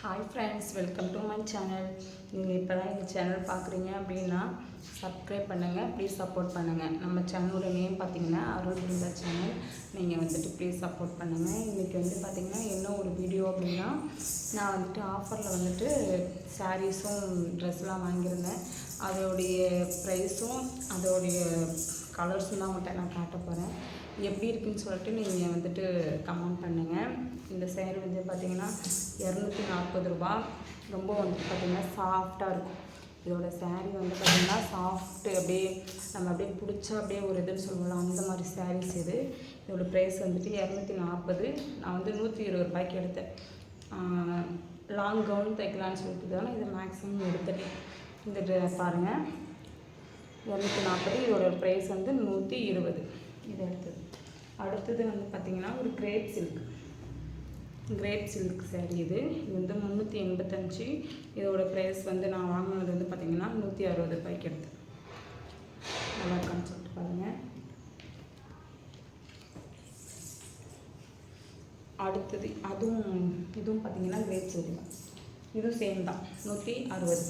Hi friends welcome to my channel நீங்கள் இப்போ தான் எங்கள் சேனல் பார்க்குறீங்க அப்படின்னா சப்ஸ்கிரைப் பண்ணுங்கள் ப்ளீஸ் சப்போர்ட் பண்ணுங்கள் நம்ம சேனலோட நேம் பார்த்தீங்கன்னா அருள் பிருந்தா சேனல் நீங்கள் வந்துட்டு ப்ளீஸ் சப்போர்ட் பண்ணுங்கள் இன்றைக்கி வந்து பார்த்திங்கன்னா என்ன ஒரு வீடியோ அப்படின்னா நான் வந்துட்டு ஆஃபரில் வந்துட்டு சாரீஸும் ட்ரெஸ்லாம் வாங்கியிருந்தேன். அதோடைய ப்ரைஸும் அதோடைய கலர்ஸ் தான் உங்கள்கிட்ட நான் காட்ட போகிறேன் எப்படி இருக்குன்னு சொல்லிட்டு நீங்கள் வந்துட்டு கமெண்ட் பண்ணுங்கள் இந்த சேரீ வந்து பார்த்தீங்கன்னா இரநூத்தி நாற்பது ரூபா. ரொம்ப வந்துட்டு பார்த்தீங்கன்னா சாஃப்டாக இருக்கும். இதோட சேரீ வந்து பார்த்திங்கன்னா சாஃப்ட்டு அப்படியே நம்ம அப்படியே பிடிச்சா அப்படியே ஒரு இதுன்னு சொல்லுவோம் அந்த மாதிரி sarees இது. இதோட ப்ரைஸ் வந்துட்டு இரநூத்தி நாற்பது. நான் வந்து நூற்றி இருபது ரூபாய்க்கு எடுத்தேன். லாங் கவுன் தைக்கலான்னு சொல்லிட்டு தானே இதை மேக்ஸிமம் எடுத்துட்டேன். இந்த பாருங்கள் இரநூத்தி நாற்பது இதோட ப்ரைஸ் வந்து நூற்றி இருபது. இது அடுத்தது. அடுத்தது வந்து பார்த்திங்கன்னா ஒரு crepe silk crepe silk sari இது. இது வந்து முந்நூற்றி எண்பத்தஞ்சு. இதோட ப்ரைஸ் வந்து நான் வாங்கினது வந்து பார்த்திங்கன்னா நூற்றி அறுபது ரூபாய்க்கு எடுத்து நல்லா இருக்கான்னு சொல்லிட்டு பாருங்கள் அடுத்தது அதுவும் இதுவும் பார்த்தீங்கன்னா கிரேப் சில்க் தான். இதுவும் சேம் தான். நூற்றி அறுபது.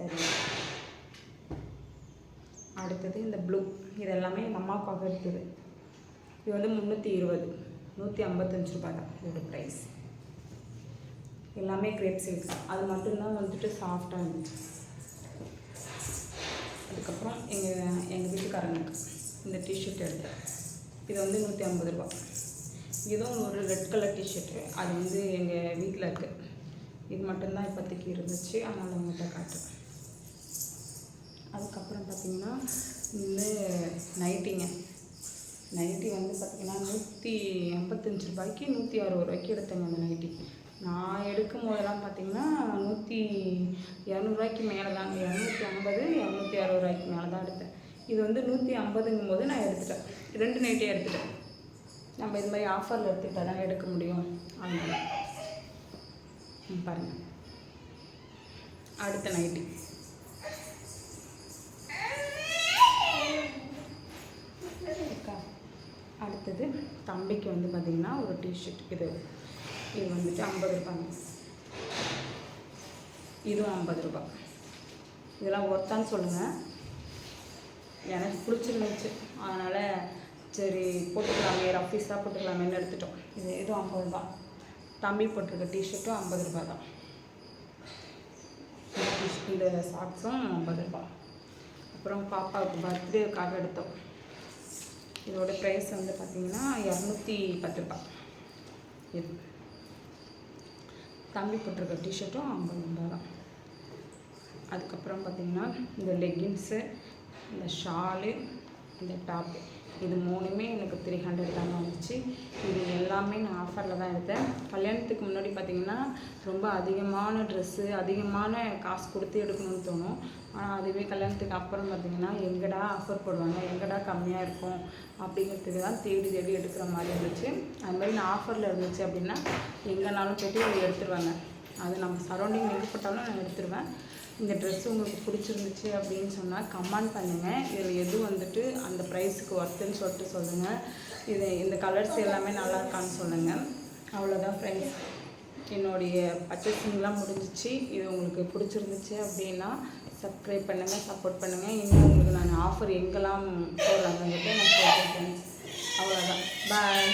சரி. அடுத்தது இந்த ப்ளூ இது எல்லாமே எங்கள் அம்மாவுக்காக இருக்குது. இது வந்து முந்நூற்றி இருபது. நூற்றி ஐம்பத்தஞ்சு ரூபாய் தான் இதோட ப்ரைஸ் எல்லாமே கிரேப் சைஸ் அது மட்டும்தான் வந்துட்டு சாஃப்டாக இருந்துச்சு. அதுக்கப்புறம் எங்கள் எங்கள் வீட்டுக்காரங்களுக்கு இந்த டிஷர்ட் எடுத்தேன். இது வந்து நூற்றி ஐம்பது ரூபா இதுவும் ஒரு ரெட் கலர் டிஷர்ட்டு அது வந்து எங்கள் வீட்டில் இருக்குது இது மட்டும்தான் இப்போதைக்கு இருந்துச்சு. அதனால் உங்கள்கிட்ட காட்டுறேன். அதுக்கப்புறம் பார்த்திங்கன்னா இந்த நைட்டிங்க. நைட்டி வந்து பார்த்திங்கன்னா நூற்றி ஐம்பத்தஞ்சு ரூபாய்க்கு நூற்றி அறுபது ரூபாய்க்கு எடுத்தேங்க அந்த நைட்டி. நான் எடுக்கும் போதெல்லாம் பார்த்தீங்கன்னா நூற்றி இரநூறுவாய்க்கு மேலே தாங்க இரநூத்தி ஐம்பது இரநூத்தி அறுபது ரூபாய்க்கு மேலே தான் எடுத்தேன். இது வந்து நூற்றி ஐம்பதுங்கும் போது நான் எடுத்துட்டேன். ரெண்டு நைட்டே எடுத்துட்டேன். நம்ம இது மாதிரி ஆஃபரில் எடுத்துக்கிட்டால் தான் எடுக்க முடியும். அதனால. ம், அடுத்த நைட்டி இருக்கா? அடுத்தது வந்து பார்த்திங்கன்னா ஒரு டிஷர்ட் இது. இது வந்துட்டு ஐம்பது ரூபாங்க. இதுவும் ஐம்பது ரூபாய் இதெல்லாம் ஒர்த்தான்னு சொல்லுங்கள் எனக்கு பிடிச்சிருந்துச்சு. அதனால் சரி போட்டுக்கலாமே ரஃபீஸாக போட்டுக்கலாமேன்னு எடுத்துட்டோம். இது இதுவும் ஐம்பது ரூபா. தம்பி போட்டிருக்க டிஷர்ட்டும் ஐம்பது ரூபா தான். இந்த இந்த சாக்ஸும் ஐம்பது ரூபா. அப்புறம் பாப்பாவுக்கு பர்த்டேக்காக எடுத்தோம். இதோட ப்ரைஸ் வந்து பார்த்திங்கன்னா இரநூத்தி பத்து ரூபா இது. தம்பி போட்டிருக்க டிஷர்ட்டும் ஐம்பது ரூபாய் தான். அதுக்கப்புறம் பார்த்திங்கன்னா இந்த லெகின்ஸு இந்த ஷாலு இந்த டாப்பு இது மூணுமே எனக்கு த்ரீ ஹண்ட்ரட் தாங்க வந்துச்சு. இது எல்லாமே நான் ஆஃபரில் தான் எடுத்தேன். கல்யாணத்துக்கு முன்னாடி பார்த்திங்கன்னா ரொம்ப அதிகமான ட்ரெஸ்ஸு அதிகமான காசு கொடுத்து எடுக்கணும்னு தோணும். ஆனால் அதுவே கல்யாணத்துக்கு அப்புறம் பார்த்திங்கன்னா எங்கடா ஆஃபர் போடுவாங்க? எங்கடா கம்மியாக இருக்கும்? அப்படிங்கிறதுக்கு தான் தேடி தேடி எடுக்கிற மாதிரி இருந்துச்சு. அது மாதிரி நான் ஆஃபரில் இருந்துச்சு அப்படின்னா எங்கேனாலும் போய்ட்டு எடுத்துருவாங்க. அது நம்ம சரௌண்டிங் எங்கே போட்டாலும் நான் எடுத்துருவேன். இந்த ட்ரெஸ் உங்களுக்கு பிடிச்சிருந்துச்சு அப்படின்னு சொன்னால் கமெண்ட் பண்ணுங்கள் இதில் எது வந்துட்டு அந்த ப்ரைஸுக்கு ஒர்த்துன்னு சொல்லிட்டு சொல்லுங்கள் இது இந்த கலர்ஸ் எல்லாமே நல்லா இருக்கான்னு சொல்லுங்கள் அவ்வளோதான் ஃப்ரெண்ட்ஸ் என்னுடைய பர்ச்சேசிங்லாம் முடிஞ்சிச்சு. இது உங்களுக்கு பிடிச்சிருந்துச்சு அப்படின்னா சப்ஸ்கிரைப் பண்ணுங்கள் சப்போர்ட் பண்ணுங்கள் இன்னும் உங்களுக்கு நான் ஆஃபர் எங்கெல்லாம் போடுறாங்கன்னு நான் சொல்கிறேன் ஃப்ரெண்ட்ஸ் அவ்வளோதான் பாய்